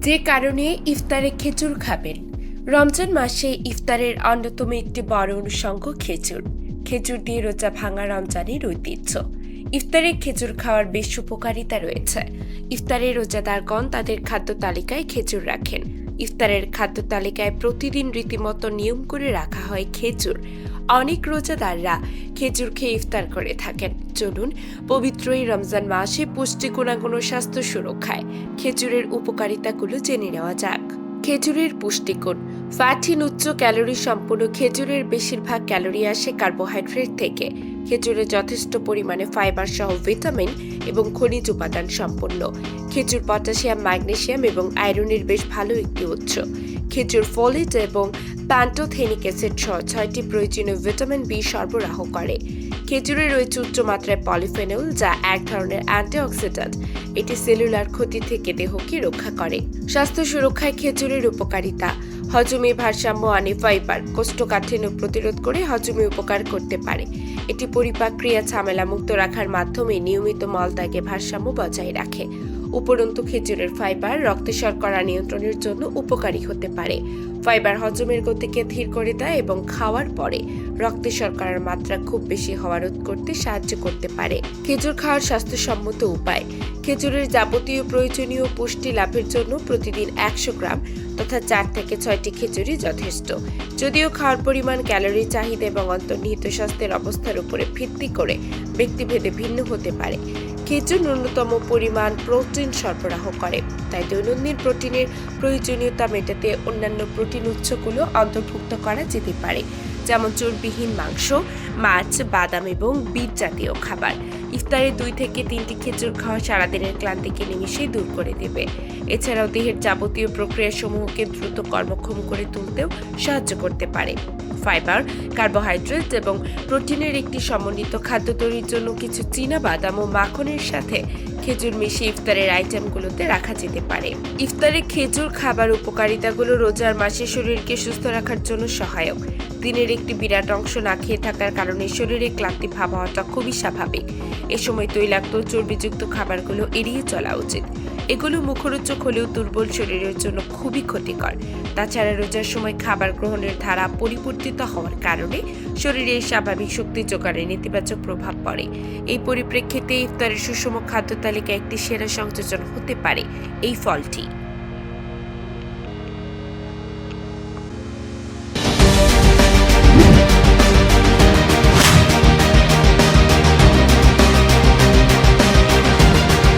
যে কারণে ইফতারে খেচুর খাবেন। রমজান মাসে ইফতারের অন্যতম একটি বড় অনুষঙ্গ খেচুর খেজুর দিয়ে রোজা ভাঙা রমজানের ঐতিহ্য। ইফতারে খেজুর খাওয়ার বেশ উপকারিতা রয়েছে। ইফতারে রোজাদারগণ তাদের খাদ্য তালিকায় খেজুর রাখেন। ইফতারের খাদ্য তালিকায় প্রতিদিন রীতিমতো নিয়ম করে রাখা হয় খেজুর। অনেক রোজাদাররা খেজুর খেয়ে ইফতার করে থাকেন। চলুন, পবিত্র এই রমজান মাসে পুষ্টি গুণাগুণ স্বাস্থ্য সুরক্ষায় খেজুরের উপকারিতাগুলো জেনে নেওয়া যাক। খেজুরের পুষ্টিগুণ ফ্যাটিন উচ্চ ক্যালোরি সম্পূর্ণ খেজুরের বেশিরভাগ ক্যালোরি আসে কার্বোহাইড্রেট থেকে। খেজুরে যথেষ্ট পরিমাণে ফাইবার সহ ভিটামিন এবং খনিজ উপাদান সম্পন্ন খেজুর পটাশিয়াম, ম্যাগনেশিয়াম এবং আয়রনের বেশ ভালো একটি উৎস। খেজুর ফলিট এবং প্যান্টোথেনিক অ্যাসিড সহ ছয়টি প্রয়োজনীয় ভিটামিন বি সরবরাহ করে। খেজুরে রয়েছে উচ্চ মাত্রায় পলিফেনল, যা এক ধরনের অ্যান্টিঅক্সিডেন্ট। এটি সেলুলার ক্ষতি থেকে দেহকে রক্ষা করে। স্বাস্থ্য সুরক্ষায় খেজুরের উপকারিতা। হজমে ভারসাম্য আনে ফাইবার, কোষ্ঠকাঠিন্য প্রতিরোধ করে হজমে উপকার করতে পারে। এটি পরিপাক ক্রিয়া ঝামেলা মুক্ত রাখার মাধ্যমে নিয়মিত মলত্যাগে ভারসাম্য বজায় রাখে। উপরন্তু খেজুরের ফাইবার রক্তে শর্করা নিয়ন্ত্রণের জন্য উপকারী হতে পারে। ফাইবার হজমের গতিকে ধীর করে দেয় এবং খাওয়ার পরে রক্তে শর্করার মাত্রা খুব বেশি হওয়া রোধ করতে সাহায্য করতে পারে। খেজুর খাওয়ার স্বাস্থ্যসম্মত উপায়। খেজুরের যাবতীয় প্রয়োজনীয় পুষ্টি লাভের জন্য প্রতিদিন একশো গ্রাম তথা চার থেকে ছয়টি খিচুড়ি যথেষ্ট। যদিও খাওয়ার পরিমাণ, ক্যালোরি, চাহিদা এবং অন্তর্নিহিত স্বাস্থ্যের অবস্থার উপরে ভিত্তি করে ব্যক্তিভেদে ভিন্ন হতে পারে। খেজুর ন্যূনতম পরিমাণ প্রোটিন সরবরাহ করে। তাই দৈনন্দিন প্রোটিনের প্রয়োজনীয়তা মেটাতে অন্যান্য প্রোটিন উৎসগুলো অন্তর্ভুক্ত করা যেতে পারে। যেমন চর্বিহীন মাংস, মাছ, বাদাম এবং বীজ জাতীয় খাবার। ইফতারে দুই থেকে তিনটি খেজুর খাওয়া সারাদিনের ক্লান্তিকে নিমিশেই দূর করে দেবে। এছাড়াও দেহের যাবতীয় প্রক্রিয়াসমূহকে দ্রুত কর্মক্ষম করে তুলতেও সাহায্য করতে পারে। ফাইবার, কার্বোহাইড্রেট এবং প্রোটিনের একটি সমন্বিত খাদ্য তৈরির জন্য কিছু চীনা বাদাম ও মাখনের সাথে খেজুর মিশিয়ে ইফতারের আইটেমগুলোতে রাখা যেতে পারে। ইফতারে খেজুর খাবার উপকারিতাগুলো রোজার মাসে শরীরকে সুস্থ রাখার জন্য সহায়ক। দিনের একটি বিরাট অংশ না খেয়ে থাকার কারণে শরীরে ক্লান্তি ভাব হওয়াটা খুবই স্বাভাবিক। এ সময় তৈলাক্ত, চর্বিযুক্ত খাবারগুলো এড়িয়ে চলা উচিত। এগুলো মুখরোচক হলেও দুর্বল শরীরের জন্য খুবই ক্ষতিকর। তাছাড়া রোজার সময় খাবার গ্রহণের ধারা পরিবর্তিত হওয়ার কারণে শরীরে স্বাভাবিক শক্তি জোগাড়ে নেতিবাচক প্রভাব পড়ে। এই পরিপ্রেক্ষিতে ইফতারের সুষম খাদ্য তালিকা একটি সেরা সংযোজন হতে পারে। এই ফলটি